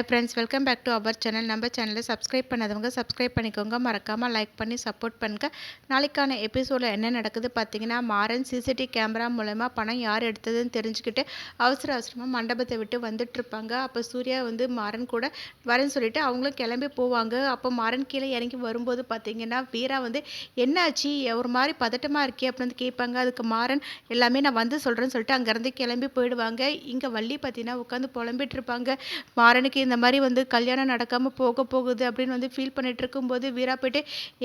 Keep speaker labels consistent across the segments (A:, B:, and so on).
A: Hi friends welcome back to our channel நம்ம சேனலை subscribe பண்ணாதவங்க சப்ஸ்கிரைப் பண்ணிக்கோங்க. மறக்காமல் லைக் பண்ணி சப்போர்ட் பண்ணுங்க. நாளைக்கான எபிசோடில் என்ன நடக்குது பார்த்தீங்கன்னா மாறன் சிசிடிவி கேமரா மூலமாக பணம் யார் எடுத்ததுன்னு தெரிஞ்சுக்கிட்டு அவசர அவசரமாக மண்டபத்தை விட்டு வந்துட்டு இருப்பாங்க. அப்போ சூர்யா வந்து மாறன் கூட வரேன்னு சொல்லிட்டு அவங்களும் கிளம்பி போவாங்க. அப்போ மாறன் கீழே இறங்கி வரும்போது பார்த்தீங்கன்னா வீரா வந்து என்னாச்சு? ஒரு மாதிரி பதட்டமாக இருக்கே அப்படின்னு வந்து கேட்பாங்க. அதுக்கு மாறன் எல்லாமே நான் வந்து சொல்கிறேன்னு சொல்லிட்டு அங்கேருந்து கிளம்பி போயிடுவாங்க. இங்கே வள்ளி பார்த்தீங்கன்னா உட்காந்து புலம்பிட்டு இருப்பாங்க. மாறனுக்கு இந்த மாதிரி வந்து கல்யாணம் நடக்காமல் போக போகுது அப்படின்னு வந்து ஃபீல் பண்ணிட்டு இருக்கும்போது வீரா போயிட்டு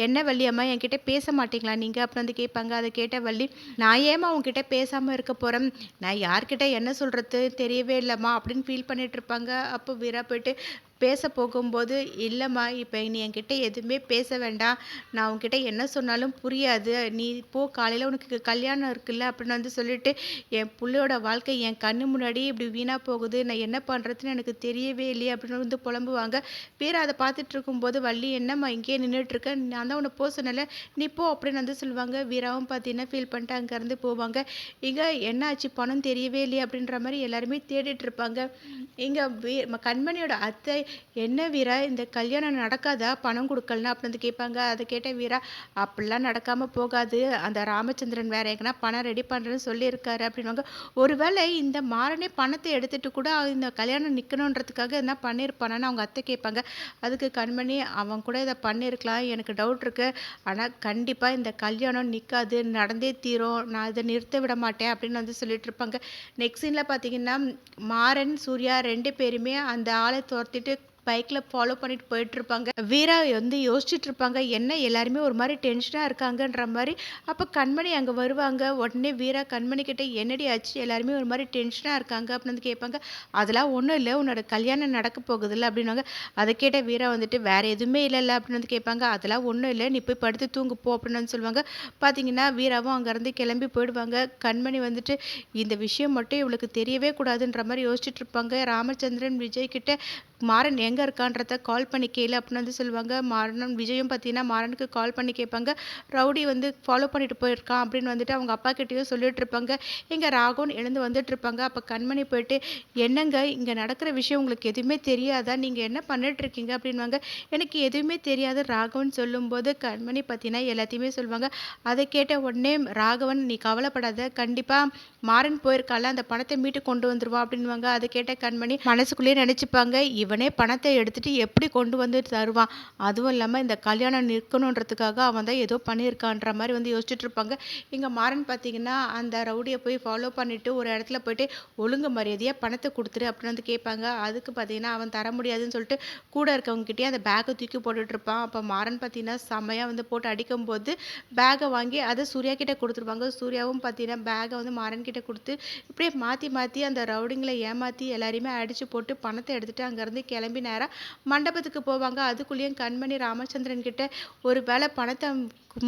A: என்ன வள்ளி அம்மா என்கிட்ட பேச மாட்டீங்களா? நீங்கள் அப்படின்னு வந்து கேட்பாங்க. அதை கேட்ட வள்ளி நான் ஏமா உங்ககிட்ட பேசாமல் இருக்க போகிறேன் நான் யார்கிட்ட என்ன சொல்கிறது தெரியவே இல்லைம்மா அப்படின்னு ஃபீல் பண்ணிட்டு இருப்பாங்க. அப்போ வீரா போயிட்டு பேச போகும்போது இல்லைம்மா இப்போ நீ என்கிட்ட எதுவுமே பேச வேண்டாம். நான் உன்கிட்ட என்ன சொன்னாலும் புரியாது. நீ போ காலையில் உனக்கு கல்யாணம் இருக்குல்ல? அப்படின்னு வந்து சொல்லிட்டு என் பிள்ளையோட வாழ்க்கை என் கண்ணு முன்னாடி இப்படி வீணாக போகுது. நான் என்ன பண்ணுறதுன்னு எனக்கு தெரியவே இல்லையே. அப்படின்னு வந்து புலம்புவாங்க. பேர் அதை பார்த்துட்டு இருக்கும்போது வள்ளி என்னம்மா இங்கேயே நின்றுட்டுருக்க நான் தான் உன்னை போக சொன்னல நீ போ அப்படின்னு வந்து சொல்லுவாங்க. வீராவும் பார்த்தீங்கன்னா ஃபீல் பண்ணிட்டு அங்கேருந்து போவாங்க? இங்கே என்ன ஆச்சு? பணம் தெரியவே இல்லையே. அப்படின்ற மாதிரி எல்லாருமே தேடிட்டு இருப்பாங்க. இங்கே வீ கண்மணியோட அத்தை என்ன வீரா இந்த கல்யாணம் நடக்காதா? பணம் கொடுக்கலனா? அப்படின்னு வந்து கேட்பாங்க. அதை கேட்ட வீரா அப்படிலாம் நடக்காமல் போகாது. அந்த ராமச்சந்திரன் வேற எங்கன்னா பணம் ரெடி பண்ணுறேன்னு சொல்லியிருக்காரு. அப்படின்வாங்க ஒருவேளை இந்த மாறனே பணத்தை எடுத்துட்டு கூட இந்த கல்யாணம் நிற்கணுன்றதுக்காக என்ன பண்ணியிருப்பானு அவங்க அத்தை கேட்பாங்க. அதுக்கு கண்மணி அவன் கூட இதை பண்ணியிருக்கலாம். எனக்கு டவுட் இருக்கு. ஆனால் கண்டிப்பாக இந்த கல்யாணம் நிற்காது நடந்தே தீரும். நான் இதை நிறுத்த விட மாட்டேன். அப்படின்னு வந்து சொல்லிட்டு இருப்பாங்க. நெக்ஸ்ட் சீனில் பார்த்தீங்கன்னா மாறன் சூர்யா ரெண்டு பேருமே அந்த ஆளை துரத்திட்டு பைக்கில் ஃபாலோ பண்ணிட்டு போயிட்டு இருப்பாங்க வீரா வந்து யோசிச்சுட்டு இருப்பாங்க என்ன எல்லாருமே ஒரு மாதிரி டென்ஷனாக இருக்காங்கன்ற மாதிரி? அப்போ கண்மணி அங்கே வருவாங்க. உடனே வீரா கண்மணி கிட்டே என்னடி ஆச்சு? எல்லாருமே ஒரு மாதிரி டென்ஷனாக இருக்காங்க. அப்படின்னு வந்து கேட்பாங்க. அதெல்லாம் ஒன்றும் இல்லை. உன்னோட கல்யாணம் நடக்க போகுதுல்ல. அப்படின்னாங்க அதை கேட்ட வீரா வந்துட்டு வேறு எதுவுமே இல்லைல்ல. அப்படின்னு வந்து கேட்பாங்க. அதெல்லாம் ஒன்றும் இல்லை. நீ போய் படுத்து தூங்கு போ. அப்படின்னு வந்து சொல்லுவாங்க. பார்த்தீங்கன்னா வீராவும் அங்கேருந்து கிளம்பி போயிடுவாங்க. கண்மணி வந்துட்டு இந்த விஷயம் மட்டும் இவளுக்கு தெரியவே கூடாதுன்ற மாதிரி யோசிச்சுட்டு இருப்பாங்க ராமச்சந்திரன் விஜய் கிட்ட மாறன் எங்கே இருக்கான்றத கால் பண்ணி கேளு அப்படின்னு வந்து சொல்லுவாங்க. மாறன் விஜயும் பார்த்தீங்கன்னா மாறனுக்கு கால் பண்ணி கேட்பாங்க. ரவுடி வந்து ஃபாலோ பண்ணிட்டு போயிருக்கான் அப்படின்னு வந்துட்டு அவங்க அப்பா கிட்டேயும் சொல்லிட்டு இருப்பாங்க. இங்கே ராகவன் எழுந்து வந்துட்டு இருப்பாங்க. அப்போ கண்மணி போயிட்டு என்னங்க இங்கே நடக்கிற விஷயம் உங்களுக்கு எதுவுமே தெரியாதா? நீங்கள் என்ன பண்ணிட்டு இருக்கீங்க? அப்படின்வாங்க எனக்கு எதுவுமே தெரியாது ராகவன் சொல்லும்போது கண்மணி பார்த்தீங்கன்னா எல்லாத்தையுமே சொல்லுவாங்க. அதை கேட்ட உடனே ராகவன் நீ கவலைப்படாத. கண்டிப்பாக மாறன் போயிருக்கால அந்த பணத்தை மீட்டு கொண்டு வந்துருவான் அப்படின்வாங்க அதை கேட்ட கண்மணி மனசுக்குள்ளேயே நினச்சிப்பாங்க. இவனே பணத்தை எடுத்துட்டு எப்படி கொண்டு வந்து தருவான்? அதுவும் இல்லாமல் இந்த கல்யாணம் நிற்கணுன்றதுக்காக அவன் தான் ஏதோ பண்ணியிருக்கான்ற மாதிரி வந்து யோசிச்சுட்டு இருப்பாங்க. இங்கே மாறன் பார்த்தீங்கன்னா அந்த ரவுடியை போய் ஃபாலோ பண்ணிவிட்டு ஒரு இடத்துல போயிட்டு ஒழுங்கு மரியாதையாக பணத்தை கொடுத்துரு அப்படின்னு வந்து கேட்பாங்க. அதுக்கு பார்த்தீங்கன்னா அவன் தர முடியாதுன்னு சொல்லிட்டு கூட இருக்கவங்ககிட்டயே அந்த பேக்கை தூக்கி போட்டுட்டு இருப்பான். அப்போ மாறன் பார்த்தீங்கன்னா செம்மையாக வந்து போட்டு அடிக்கும்போது பேக்கை வாங்கி அதை சூர்யா கிட்டே கொடுத்துருப்பாங்க. சூர்யாவும் பார்த்தீங்கன்னா பேக்கை வந்து மாறன் கிட்டே கொடுத்து இப்படியே மாற்றி மாற்றி அந்த ரவுடிங்களை ஏமாற்றி எல்லாரையுமே அடித்து போட்டு பணத்தை எடுத்துகிட்டு அங்கேருந்து இருந்து கிளம்பி நேராக மண்டபத்துக்கு போவாங்க. அதுக்குள்ளேயும் கண்மணி ராமச்சந்திரன் கிட்ட ஒரு வேளை பணத்தை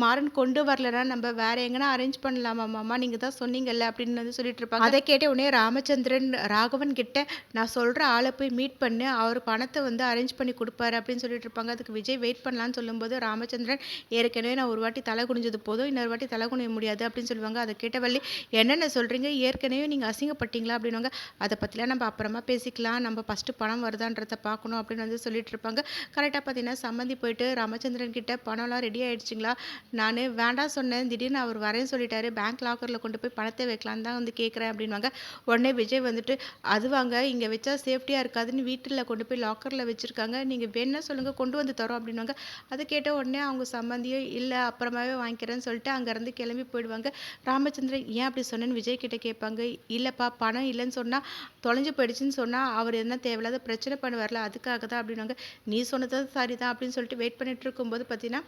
A: மாறன் கொண்டு வரலன்னா நம்ம வேற எங்கன்னா அரேஞ்ச் பண்ணலாமா மாமா? நீங்கள் தான் சொன்னீங்கல்ல அப்படின்னு வந்து சொல்லிட்டு இருப்பாங்க. அதை கேட்ட உடனே ராமச்சந்திரன் ராகவன் கிட்ட நான் சொல்கிற ஆளை போய் மீட் பண்ணு அவர் பணத்தை வந்து அரேஞ்ச் பண்ணி கொடுப்பாரு அப்படின்னு சொல்லிட்டு இருப்பாங்க. அதுக்கு விஜய் வெயிட் பண்ணலான்னு சொல்லும்போது ராமச்சந்திரன் ஏற்கனவே நான் ஒரு வாட்டி தலை குனிஞ்சது போதும் இன்னொரு வாட்டி தலை குனிய முடியாது அப்படின்னு சொல்லுவாங்க. அதை கேட்ட வள்ளி என்னென்ன சொல்கிறீங்க ஏற்கனவே நீங்கள் அசிங்கப்பட்டீங்களா? அப்படின்வாங்க அதை பற்றிலாம் நம்ம அப்புறமா பேசிக்கலாம். நம்ம ஃபஸ்ட்டு பணம் வருதான்றதை பார்க்கணும் அப்படின்னு வந்து சொல்லிட்டு இருப்பாங்க. கரெக்டாக பார்த்தீங்கன்னா சம்மந்தி போயிட்டு ராமச்சந்திரன் கிட்ட பணம்லாம் ரெடி ஆயிடுச்சுங்களா? நான் வேண்டாம் சொன்னேன் திடீர்னு அவர் வரேன்னு சொல்லிட்டாரு பேங்க் லாக்கரில் கொண்டு போய் பணத்தை வைக்கலான்னு தான் வந்து கேட்குறேன் அப்படின்வாங்க உடனே விஜய் வந்துட்டு அது வாங்க இங்கே வச்சா சேஃப்டியாக இருக்காதுன்னு வீட்டில் கொண்டு போய் லாக்கரில் வச்சுருக்காங்க நீங்கள் வேணா சொல்லுங்கள் கொண்டு வந்து தரோம் அப்படின்வாங்க அதை கேட்ட உடனே அவங்க சம்மந்தியோ இல்லை அப்புறமாவே வாங்கிக்கிறேன்னு சொல்லிட்டு அங்கேருந்து கிளம்பி போயிடுவாங்க. ராமச்சந்திரன் ஏன் அப்படி சொன்னேன்னு விஜய் கிட்ட கேட்பாங்க இல்லைப்பா பணம் இல்லைன்னு சொன்னால் தொலைஞ்சு போயிடுச்சுன்னு சொன்னால் அவர் என்ன தேவையில்லாத பிரச்சனை பண்ணுவார்ல அதுக்காக தான் அப்படின்வாங்க நீ சொன்னது சரி தான் அப்படின்னு சொல்லிட்டு வெயிட் பண்ணிட்டு இருக்கும்போது பார்த்தீங்கன்னா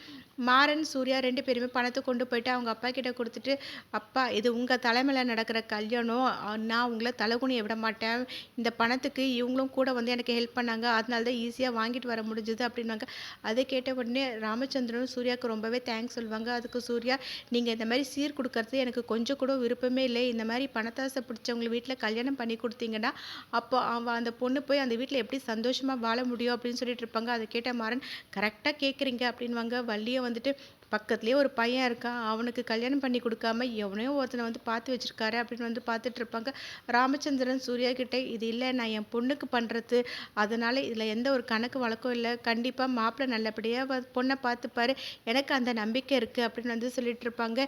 A: மாறன் சூர்யா ரெண்டு பேருமே பணத்தை கொண்டு போயிட்டு அவங்க அப்பா கிட்ட கொடுத்துட்டு அப்பா இது உங்கள் தலைமையில் நடக்கிற கல்யாணம். நான் உங்களை தலைகுனியை விட மாட்டேன். இந்த பணத்துக்கு இவங்களும் கூட வந்து எனக்கு ஹெல்ப் பண்ணாங்க. அதனால தான் ஈஸியாக வாங்கிட்டு வர முடிஞ்சுது அப்படின்னாங்க. அதை கேட்ட உடனே ராமச்சந்திரனும் சூர்யாவுக்கு ரொம்பவே தேங்க்ஸ் சொல்லுவாங்க. அதுக்கு சூர்யா நீங்கள் இந்த மாதிரி சீர் கொடுக்கறது எனக்கு கொஞ்சம் கூட விருப்பமே இல்லை. இந்த மாதிரி பணத்தாசை பிடிச்சவங்க வீட்டில் கல்யாணம் பண்ணி கொடுத்தீங்கன்னா அப்போ அவன் அந்த பொண்ணு போய் அந்த வீட்டில் எப்படி சந்தோஷமாக வாழ முடியும்? அப்படின்னு சொல்லிட்டு இருப்பாங்க. அதை கேட்ட மாறன் கரெக்டாக கேட்குறீங்க அப்படின்வாங்க வள்ளியை வந்துட்டு பக்கத்துலேயே ஒரு பையன் இருக்கான். அவனுக்கு கல்யாணம் பண்ணி கொடுக்காம எவனையோ ஒருத்தனை வந்து பார்த்து வச்சிருக்காரு அப்படின்னு வந்து பார்த்துட்டு இருப்பாங்க. ராமச்சந்திரன் சூர்யா கிட்ட இது இல்லை நான் என் பொண்ணுக்கு பண்ணுறது அதனால் இதில் எந்த ஒரு கணக்கு வழக்கம் இல்லை. கண்டிப்பாக மாப்பிள்ளை நல்லபடியாக பொண்ணை பார்த்துப்பாரு. எனக்கு அந்த நம்பிக்கை இருக்குது அப்படின்னு வந்து சொல்லிட்டு இருப்பாங்க.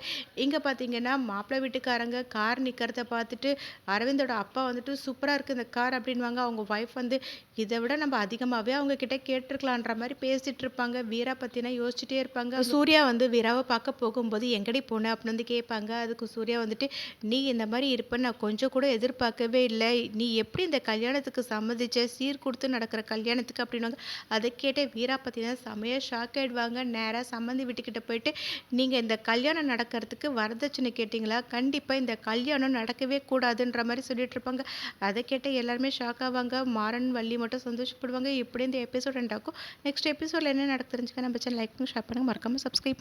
A: இங்கே பார்த்தீங்கன்னா மாப்பிள்ளை வீட்டுக்காரங்க கார் நிற்கிறத பார்த்துட்டு அரவிந்தோட அப்பா வந்துட்டு சூப்பராக இருக்குது இந்த கார் அப்படின்வாங்க அவங்க ஒய்ஃப் வந்து இதை விட நம்ம அதிகமாகவே அவங்க கிட்ட கேட்டிருக்கலான்ற மாதிரி பேசிட்டு இருப்பாங்க. வீரா பற்றினா யோசிச்சுட்டே இருப்பாங்க. சூர்யா வந்து வீராவை பார்க்க போகும்போது எங்கடி போன? அப்படின்னு வந்து கேட்பாங்க. அதுக்கு சூர்யா வந்துட்டு நீ இந்த மாதிரி இருப்பேன்னு நான் கொஞ்சம் கூட எதிர்பார்க்கவே இல்லை. நீ எப்படி இந்த கல்யாணத்துக்கு சம்மதிச்ச? சீர் கொடுத்து நடக்கிற கல்யாணத்துக்கு? அப்படின்னு அதை கேட்டேன் வீரா பார்த்தீங்கன்னா செமையாக ஷாக் ஆகிடுவாங்க நேராக சம்மந்தி வீட்டுக்கிட்ட போயிட்டு நீங்கள் இந்த கல்யாணம் நடக்கிறதுக்கு வரதட்சணை கேட்டிங்களா? கண்டிப்பாக இந்த கல்யாணம் நடக்கவே கூடாதுன்ற மாதிரி சொல்லிட்டு இருப்பாங்க. அதை கேட்ட எல்லாருமே ஷாக் ஆவாங்க. மாறன் வள்ளி மட்டும் சந்தோஷப்படுவாங்க. இப்படி இந்த எபிசோட் எண்டாக்கும் நெக்ஸ்ட் எபிசோடில் என்ன நடக்கு தெரிஞ்சுக்க நம்ம சேனல் லைக் பண்ணுங்க. ஷேர் பண்ணுங்கள் மறக்காமல் சப்ஸ்கிரைப்